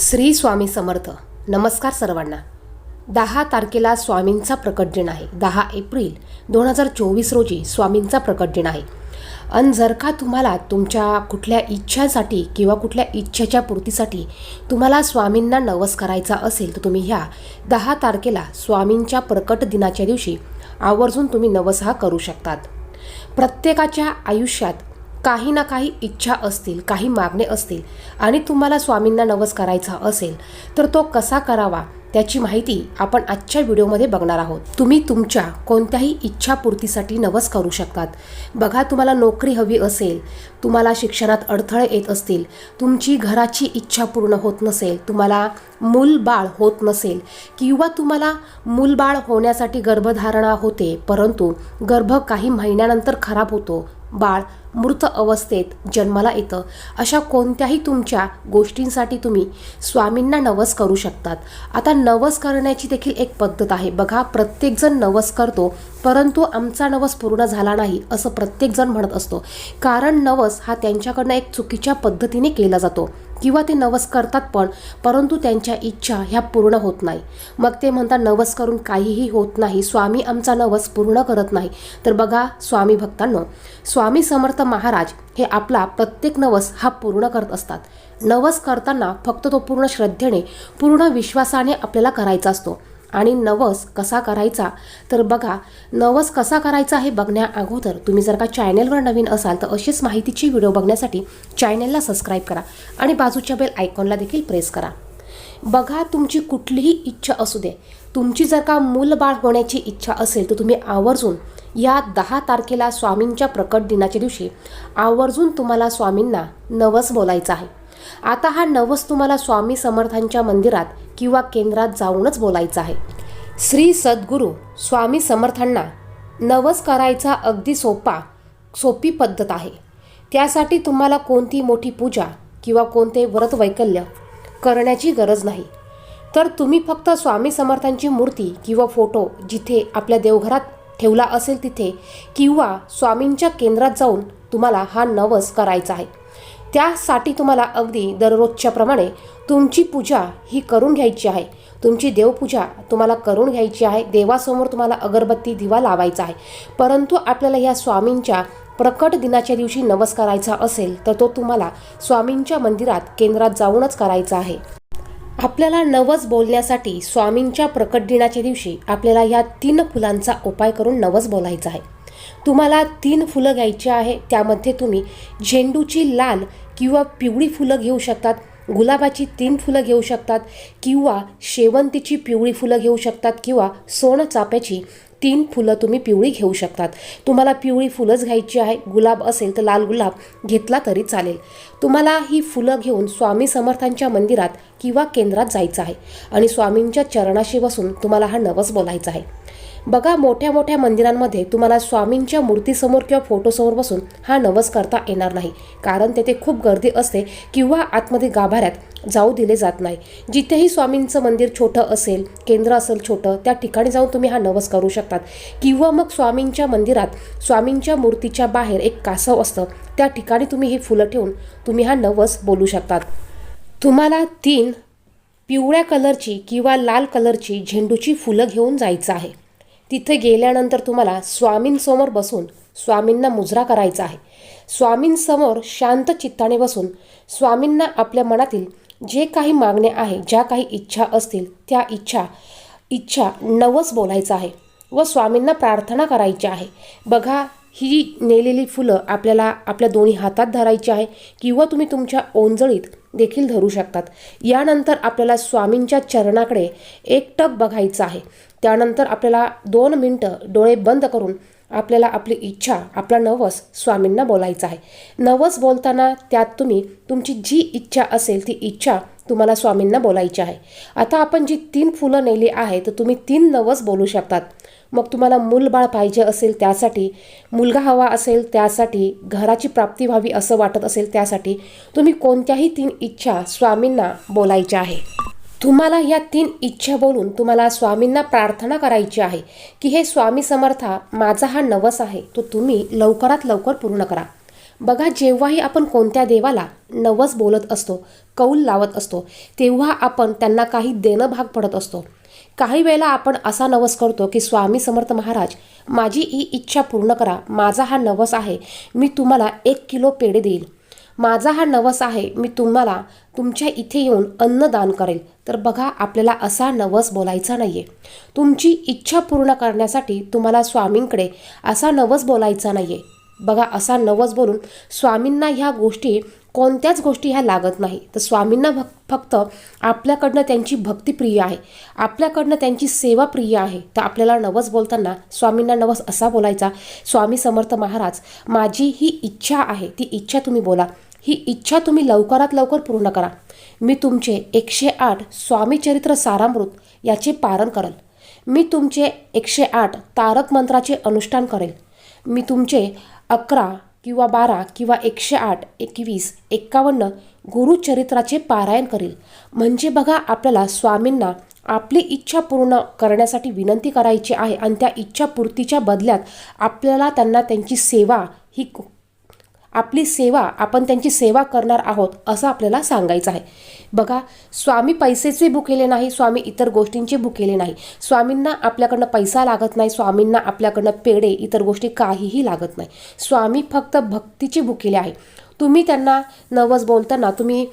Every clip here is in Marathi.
श्री स्वामी समर्थ. नमस्कार सर्वांना. दहा तारखेला स्वामींचा प्रकट दिन आहे. दहा एप्रिल दोन हजार चोवीस रोजी स्वामींचा प्रकट दिन आहे. आणि जर का तुम्हाला तुमच्या कुठल्या इच्छासाठी किंवा कुठल्या इच्छेच्या पूर्तीसाठी तुम्हाला स्वामींना नवस करायचा असेल तर तुम्ही ह्या दहा तारखेला स्वामींच्या प्रकट दिनाच्या दिवशी आवर्जून तुम्ही नवस हा करू शकतात. प्रत्येकाच्या आयुष्यात काही ना काही इच्छा असतील काही मागणे असतील आणि तुम्हाला स्वामींना नवस करायचा असेल तर तो कसा करावा त्याची माहिती आपण आजच्या व्हिडिओमध्ये बघणार आहोत. तुम्ही तुमच्या कोणत्याही इच्छापूर्तीसाठी नवस करू शकतात. बघा तुम्हाला नोकरी हवी असेल तुम्हाला शिक्षणात अडथळे येत असतील तुमची घराची इच्छा पूर्ण होत नसेल तुम्हाला मूलबाळ होत नसेल किंवा तुम्हाला मूलबाळ होण्यासाठी गर्भधारणा होते परंतु गर्भ काही महिन्यानंतर खराब होतो बाळ मृत अवस्थेत जन्माला येतं. अशा कोणत्याही तुमच्या गोष्टींसाठी तुम्ही स्वामींना नवस करू शकतात. आता नवस करण्याची देखील एक पद्धत आहे. बघा प्रत्येकजण नवस करतो परंतु आमचा नवस पूर्ण झाला नाही असं प्रत्येकजण म्हणत असतो. कारण नवस हा त्यांच्याकडनं एक चुकीच्या पद्धतीने केला जातो. किंवा ते नवस करतात पण परंतु त्यांच्या इच्छा ह्या पूर्ण होत नाही. मग ते म्हणतात नवस करून काहीही होत नाही. स्वामी आमचा नवस पूर्ण करत नाही. तर बघा स्वामी भक्तांनो स्वामी समर्थ महाराज हे आपला प्रत्येक नवस हा पूर्ण करत असतात. नवस करताना फक्त तो पूर्ण श्रद्धेने पूर्ण विश्वासाने आपल्याला करायचा असतो. आणि नवस कसा करायचा? तर बघा नवस कसा करायचा हे बघण्या अगोदर तुम्ही जर का चॅनेलवर नवीन असाल तर अशीच माहितीची व्हिडिओ बघण्यासाठी चॅनेलला सबस्क्राईब करा आणि बाजूच्या बेल आयकॉनला देखील प्रेस करा. बघा तुमची कुठलीही इच्छा असू दे. तुमची जर का मूलबाळ होण्याची इच्छा असेल तर तुम्ही आवर्जून या दहा तारखेला स्वामींच्या प्रकट दिनाच्या दिवशी आवर्जून तुम्हाला स्वामींना नवस बोलायचं आहे. आता हा नवस तुम्हाला स्वामी समर्थांच्या मंदिरात किंवा केंद्रात जाऊनच बोलायचा आहे. श्री सद्गुरू स्वामी समर्थांना नवस करायचा अगदी सोपा सोपी पद्धत आहे. त्यासाठी तुम्हाला कोणती मोठी पूजा किंवा कोणते व्रत वैकल्य करण्याची गरज नाही. तर तुम्ही फक्त स्वामी समर्थांची मूर्ती किंवा फोटो जिथे आपल्या देवघरात ठेवला असेल तिथे किंवा स्वामींच्या केंद्रात जाऊन तुम्हाला हा नवस करायचा आहे. त्यासाठी तुम्हाला अगदी दररोजच्याप्रमाणे तुमची पूजा ही करून घ्यायची आहे. तुमची देवपूजा तुम्हाला करून घ्यायची आहे. देवासमोर तुम्हाला अगरबत्ती दिवा लावायचा आहे. परंतु आपल्याला या स्वामींच्या प्रकट दिनाच्या दिवशी नवस करायचा असेल तर तो तुम्हाला स्वामींच्या मंदिरात केंद्रात जाऊनच करायचा आहे. आपल्याला नवस बोलण्यासाठी स्वामींच्या प्रकट दिनाच्या दिवशी आपल्याला ह्या तीन फुलांचा उपाय करून नवस बोलायचा आहे. तुम्हाला तीन फुलं घ्यायची आहे त्यामध्ये तुम्ही झेंडूची लाल किंवा पिवळी फुलं घेऊ शकतात गुलाबाची तीन फुलं घेऊ शकतात किंवा शेवंतीची पिवळी फुलं घेऊ शकतात किंवा सोनचाप्याची तीन फुलं तुम्ही पिवळी घेऊ शकतात. तुम्हाला पिवळी फुलंच घ्यायची आहे गुलाब असेल तर लाल गुलाब घेतला तरी चालेल. तुम्हाला ही फुलं घेऊन स्वामी समर्थांच्या मंदिरात किंवा केंद्रात जायचं आहे आणि स्वामींच्या चरणाशी बसून तुम्हाला हा नवस बोलायचा आहे. बघा मोठ्या मोठ्या मंदिरांमध्ये तुम्हाला स्वामींच्या मूर्तीसमोर किंवा फोटोसमोर बसून हा नवस करता येणार नाही. कारण तेथे खूप गर्दी असते किंवा आतमध्ये गाभाऱ्यात जाऊ दिले जात नाही. जिथेही स्वामींचं मंदिर छोटं असेल केंद्र असेल छोटं त्या ठिकाणी जाऊन तुम्ही हा नवस करू शकतात. किंवा मग स्वामींच्या मंदिरात स्वामींच्या मूर्तीच्या बाहेर एक कासव असतं त्या ठिकाणी तुम्ही ही फुलं ठेवून तुम्ही हा नवस बोलू शकतात. तुम्हाला तीन पिवळ्या कलरची किंवा लाल कलरची झेंडूची फुलं घेऊन जायचं आहे. तिथे गेल्यानंतर तुम्हाला स्वामींसमोर बसून स्वामींना मुजरा करायचा आहे. स्वामींसमोर शांत चित्ताने बसून स्वामींना आपल्या मनातील जे काही मागण्या आहे ज्या काही इच्छा असतील त्या इच्छा इच्छा नवस बोलायचं आहे व स्वामींना प्रार्थना करायची आहे. बघा ही नेलेली फुलं आपल्याला आपल्या दोन्ही हातात धरायची आहे किंवा तुम्ही तुमच्या ओंजळीत देखील धरू शकतात. यानंतर आपल्याला स्वामींच्या चरणाकडे एकटक बघायचं आहे. त्यानंतर आपल्याला दोन मिनटं डोळे बंद करून आपल्याला आपली इच्छा आपला नवस स्वामींना बोलायचा आहे. नवस बोलताना त्यात तुम्ही तुमची जी इच्छा असेल ती इच्छा तुम्हाला स्वामींना बोलायची आहे. आता आपण जी तीन फुलं नेली आहे तर तुम्ही तीन नवस बोलू शकतात. मग तुम्हाला मूलबाळ पाहिजे असेल त्यासाठी मुलगा हवा असेल त्यासाठी घराची प्राप्ती व्हावी असं वाटत असेल त्यासाठी तुम्ही कोणत्याही तीन इच्छा स्वामींना बोलायच्या आहे. तुम्हाला या तीन इच्छा बोलून तुम्हाला स्वामींना प्रार्थना करायची आहे की हे स्वामी समर्था माझा हा नवस आहे तो तुम्ही लवकरात लवकर पूर्ण करा. बघा जेव्हाही आपण कोणत्या देवाला नवस बोलत असतो कौल लावत असतो तेव्हा आपण त्यांना काही देणं भाग पडत असतो. काही वेळेला आपण असा नवस करतो की स्वामी समर्थ महाराज माझी ही इच्छा पूर्ण करा माझा हा नवस आहे मी तुम्हाला एक किलो पेढे देईल. माझा हा नवस आहे मी तुम्हाला तुमच्या इथे येऊन अन्नदान करेल. तर बघा आपल्याला असा नवस बोलायचा नाही आहे तुमची इच्छा पूर्ण करण्यासाठी तुम्हाला स्वामींकडे असा नवस बोलायचा नाही आहे बघा असा नवस बोलून स्वामींना ह्या गोष्टी कोणत्याच गोष्टी ह्या लागत नाही. तर स्वामींना भक् फक्त आपल्याकडनं त्यांची भक्ती प्रिय आहे. आपल्याकडनं त्यांची सेवा प्रिय आहे. तर आपल्याला नवस बोलताना स्वामींना नवस असा बोलायचा स्वामी समर्थ महाराज माझी ही इच्छा आहे. ती इच्छा तुम्ही बोला. ही इच्छा तुम्ही लवकरात लवकर पूर्ण करा. मी तुमचे एकशे आठ स्वामीचरित्र सारामृत याचे पारण करेल. मी तुमचे एकशे आठ तारक मंत्राचे अनुष्ठान करेल. मी तुमचे अकरा किंवा बारा किंवा एकशे आठ एकवीस एक्कावन्न गुरुचरित्राचे पारायण करेल. म्हणजे बघा आपल्याला स्वामींना आपली इच्छा पूर्ण करण्यासाठी विनंती करायची आहे आणि त्या इच्छापूर्तीच्या बदल्यात आपल्याला त्यांना त्यांची सेवा ही आपली सेवा आपण त्यांची सेवा करणार आहोत असं आपल्याला सांगायचं आहे. बघा स्वामी पैसेचे भुकेले नाही स्वामी इतर गोष्टींचे भुकेले नाही. स्वामींना आपल्याकडनं पैसा लागत नाही स्वामींना आपल्याकडनं पेढे इतर गोष्टी काहीही लागत नाही. स्वामी फक्त भक्तीचे भुकेले आहे. तुम्ही त्यांना नवस बोलताना तुम्ही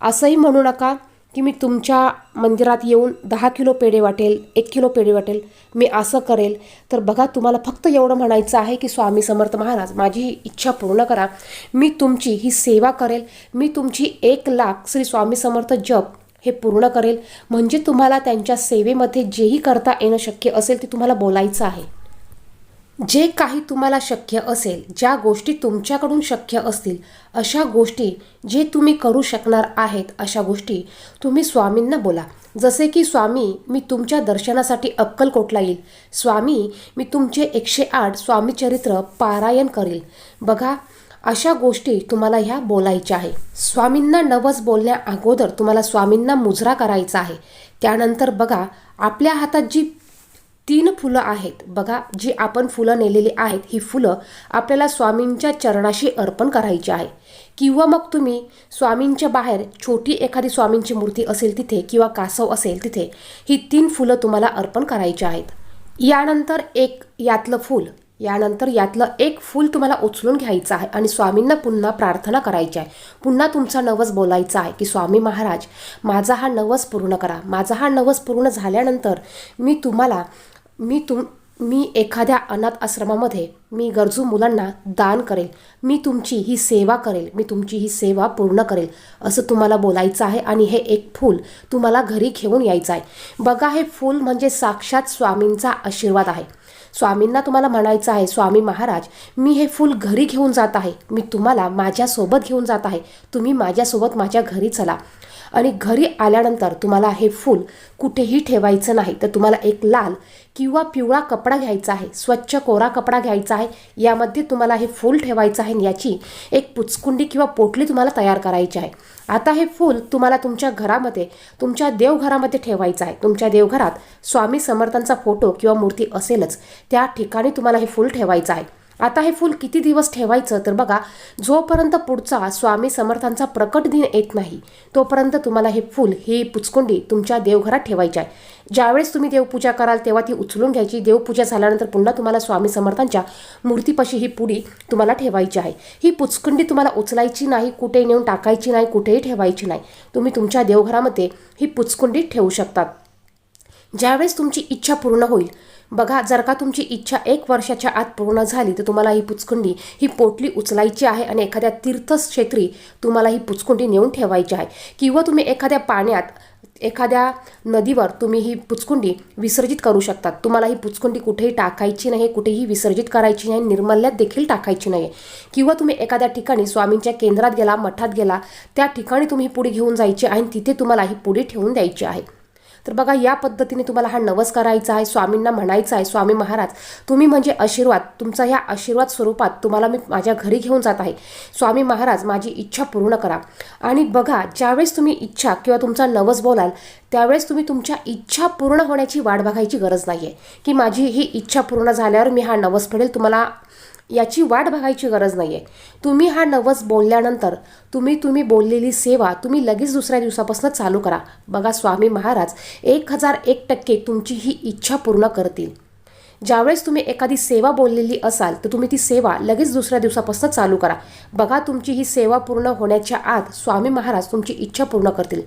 असंही म्हणू नका की मी तुमच्या मंदिरात येऊन दहा किलो पेढे वाटेल एक किलो पेढे वाटेल मी असं करेल. तर बघा तुम्हाला फक्त एवढं म्हणायचं आहे की स्वामी समर्थ महाराज माझी इच्छा पूर्ण करा. मी तुमची ही सेवा करेल. मी तुमची एक लाख श्री स्वामी समर्थ जप हे पूर्ण करेल. म्हणजे तुम्हाला त्यांच्या सेवेमध्ये जेही करता येणं शक्य असेल ते तुम्हाला बोलायचं आहे. जे काही तुम्हाला शक्य असेल ज्या गोष्टी तुमच्याकडून शक्य असतील अशा गोष्टी जे तुम्ही करू शकणार आहेत अशा गोष्टी तुम्ही स्वामींना बोला. जसे की स्वामी मी तुमच्या दर्शनासाठी अक्कलकोटला येईल. स्वामी मी तुमचे एकशे आठ स्वामीचरित्र पारायण करेल. बघा अशा गोष्टी तुम्हाला ह्या बोलायच्या आहे. स्वामींना नवस बोलण्या अगोदर तुम्हाला स्वामींना मुजरा करायचा आहे. त्यानंतर बघा आपल्या हातात जी तीन फुलं आहेत. बघा जी आपण फुलं नेलेली आहेत ही फुलं आपल्याला स्वामींच्या चरणाशी अर्पण करायची आहे. किंवा मग तुम्ही स्वामींच्या बाहेर छोटी एखादी स्वामींची मूर्ती असेल तिथे किंवा कासव असेल तिथे ही तीन फुलं तुम्हाला अर्पण करायची आहेत. यानंतर एक यातलं फूल. यानंतर यातलं एक फूल तुम्हाला उचलून घ्यायचं आहे आणि स्वामींना पुन्हा प्रार्थना करायची आहे. पुन्हा तुमचा नवस बोलायचा आहे की स्वामी महाराज माझा हा नवस पूर्ण करा. माझा हा नवस पूर्ण झाल्यानंतर मी तुम्हाला मी तुम मी एखाद्या अनाथ आश्रमामध्ये मी गरजू मुलांना दान करेल. मी तुमची ही सेवा करेल. मी तुमची ही सेवा पूर्ण करेल. असं तुम्हाला बोलायचं आहे आणि हे एक फूल तुम्हाला घरी घेऊन यायचं आहे. बघा हे फूल म्हणजे साक्षात स्वामींचा आशीर्वाद आहे. स्वामींना तुम्हाला म्हणायचं आहे स्वामी महाराज मी हे फूल घरी घेऊन जात आहे. मी तुम्हाला माझ्यासोबत घेऊन जात आहे. तुम्ही माझ्यासोबत माझ्या घरी चला. आणि घरी आल्यानंतर तुम्हाला हे फूल कुठेही ठेवायचं नाही. तर तुम्हाला एक लाल किंवा पिवळा कपडा घ्यायचा आहे स्वच्छ कोरा कपडा घ्यायचा आहे यामध्ये तुम्हाला हे फूल ठेवायचं आहे आणि याची एक पुचकुंडी किंवा पोटली तुम्हाला तयार करायची आहे. आता हे फूल तुम्हाला तुमच्या घरामध्ये तुमच्या देवघरामध्ये ठेवायचं आहे. तुमच्या देवघरात स्वामी समर्थांचा फोटो किंवा मूर्ती असेलच त्या ठिकाणी तुम्हाला हे फूल ठेवायचं आहे. आता हे फूल किती दिवस ठेवायचं? तर बघा जोपर्यंत पुढचा स्वामी समर्थांचा प्रकट दिन येत नाही तोपर्यंत तुम्हाला हे फूल ही पुचकुंडी तुमच्या देवघरात ठेवायची आहे. ज्यावेळेस तुम्ही देवपूजा कराल तेव्हा ती उचलून घ्यायची. देवपूजा झाल्यानंतर पुन्हा तुम्हाला स्वामी समर्थांच्या मूर्तीपाशी ही पुडी तुम्हाला ठेवायची आहे. ही पुचकुंडी तुम्हाला उचलायची नाही कुठे नेऊन टाकायची नाही कुठेही ठेवायची नाही. तुम्ही तुमच्या देवघरामध्ये ही पुचकुंडी ठेवू शकतात. ज्यावेळेस तुमची इच्छा पूर्ण होईल बघा जर का तुमची इच्छा एक वर्षाच्या आत पूर्ण झाली तर तुम्हाला ही पुचकुंडी ही पोटली उचलायची आहे आणि एखाद्या तीर्थक्षेत्री तुम्हाला ही पुचकुंडी नेऊन ठेवायची आहे. किंवा तुम्ही एखाद्या पाण्यात एखाद्या नदीवर तुम्ही ही पुचकुंडी विसर्जित करू शकतात. तुम्हाला ही पुचकुंडी कुठेही टाकायची नाही कुठेही विसर्जित करायची नाही निर्मल्यात देखील टाकायची नाही. किंवा तुम्ही एखाद्या ठिकाणी स्वामींच्या केंद्रात गेला मठात गेला त्या ठिकाणी तुम्ही पुढे घेऊन जायची आणि तिथे तुम्हाला ही पुढे ठेवून द्यायची आहे. तर बघा या पद्धतीने तुम्हाला हा नवस करायचा आहे स्वामींना म्हणायचं आहे स्वामी महाराज तुम्ही म्हणजे आशीर्वाद तुमचा ह्या आशीर्वाद स्वरूपात तुम्हाला मी माझ्या घरी घेऊन जात आहे. स्वामी महाराज माझी इच्छा पूर्ण करा. आणि बघा ज्यावेळेस तुम्ही इच्छा किंवा तुमचा नवस बोलाल त्यावेळेस तुम्ही तुमच्या इच्छा पूर्ण होण्याची वाट बघायची गरज नाही आहे की माझी ही इच्छा पूर्ण झाल्यावर मी हा नवस फेडेल तुम्हाला याची वाट बघायची गरज नाही आहे तुम्ही हा नवस बोलल्यानंतर तुम्ही तुम्ही बोललेली सेवा तुम्ही लगेच दुसऱ्या दिवसापासून चालू करा. बघा स्वामी महाराज एक हजार एक टक्के तुमची ही इच्छा पूर्ण करतील. ज्यावेळेस तुम्ही एखादी सेवा बोललेली असाल तर तुम्ही ती सेवा लगेच दुसऱ्या दिवसापासून चालू करा. बघा तुमची ही सेवा पूर्ण होण्याच्या आत स्वामी महाराज तुमची इच्छा पूर्ण करतील.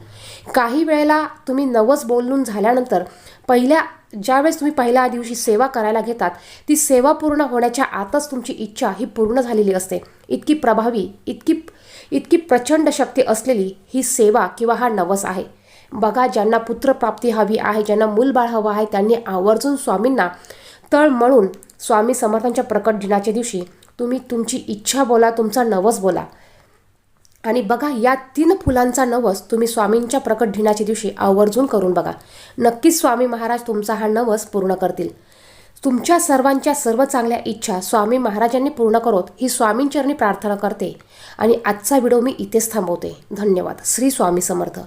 काही वेळेला तुम्ही नवस बोलून झाल्यानंतर पहिल्या ज्यावेळेस तुम्ही पहिल्या दिवशी सेवा करायला घेतात ती सेवा पूर्ण होण्याच्या आतच तुमची इच्छा ही पूर्ण झालेली असते. इतकी प्रभावी इतकी इतकी प्रचंड शक्ती असलेली ही सेवा किंवा हा नवस आहे. बघा ज्यांना पुत्रप्राप्ती हवी आहे ज्यांना मूलबाळ हवं आहे त्यांनी आवर्जून स्वामींना तळ म्हणून स्वामी समर्थांच्या प्रकट दिनाच्या दिवशी तुम्ही तुमची इच्छा बोला तुमचा नवस बोला. आणि बघा या तीन फुलांचा नवस तुम्ही स्वामींच्या प्रकट दिनाच्या दिवशी आवर्जून करून बघा. नक्कीच स्वामी महाराज तुमचा हा नवस पूर्ण करतील. तुमच्या सर्वांच्या सर्व चांगल्या इच्छा स्वामी महाराजांनी पूर्ण करोत ही स्वामींचरणी प्रार्थना करते. आणि आजचा व्हिडिओ मी इथेच थांबवते. धन्यवाद. श्री स्वामी समर्थ.